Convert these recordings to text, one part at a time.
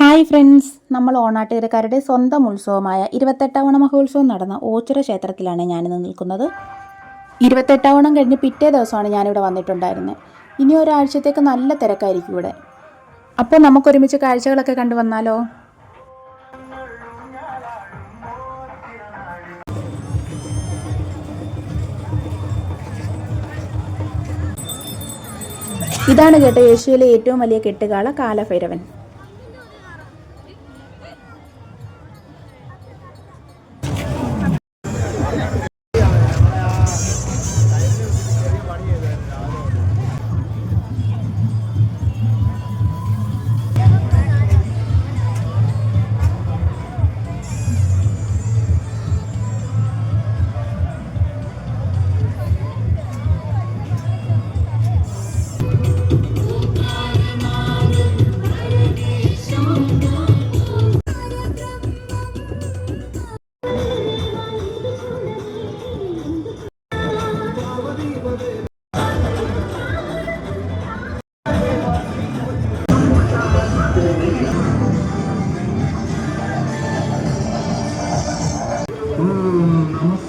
Hi friends നമ്മൾ ഓണാട്ടുകരക്കാരുടെ സ്വന്തം ഉത്സവമായ ഇരുപത്തെട്ടാം ഓണ മഹോത്സവം നടന്ന ഓച്ചിറ ക്ഷേത്രത്തിലാണ് ഞാനിന്ന് നിൽക്കുന്നത്. ഇരുപത്തെട്ടാം ഓണം കഴിഞ്ഞ് പിറ്റേ ദിവസമാണ് ഞാനിവിടെ വന്നിട്ടുണ്ടായിരുന്നത്. ഇനി ഒരാഴ്ചത്തേക്ക് നല്ല തിരക്കായിരിക്കും ഇവിടെ. അപ്പോൾ നമുക്കൊരുമിച്ച് കാഴ്ചകളൊക്കെ കണ്ടു വന്നാലോ? ഇതാണ് കേട്ടോ ഏഷ്യയിലെ ഏറ്റവും വലിയ കെട്ടുകാള കാലഭൈരവൻ.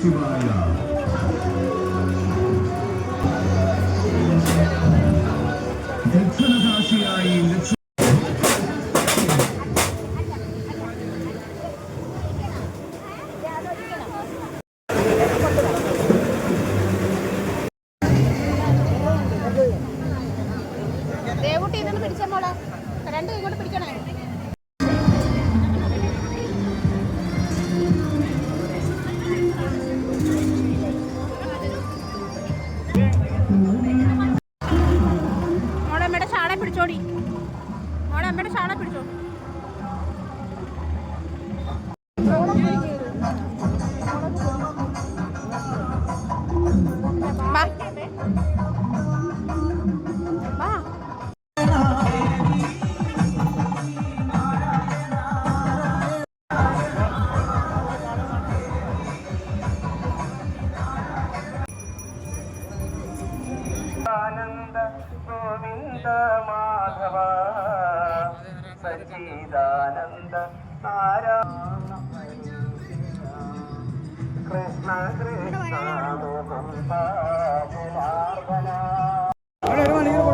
ശിവായ ദക്ഷിണകാശിയായി ലക്ഷ്മി ദേവുട്ടി ഇതൊന്ന് പിടിച്ച മോളെ. രണ്ട് ഇങ്ങോട്ട് പിടിക്കണേ. ആനന്ദ ഗോവിന്ദ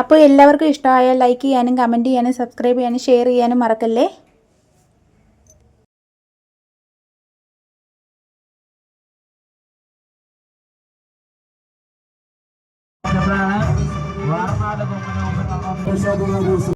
അപ്പോൾ എല്ലാവർക്കും ഇഷ്ടമായാൽ ലൈക്ക് ചെയ്യാനും കമന്റ് ചെയ്യാനും സബ്സ്ക്രൈബ് ചെയ്യാനും ഷെയർ ചെയ്യാനും മറക്കല്ലേ?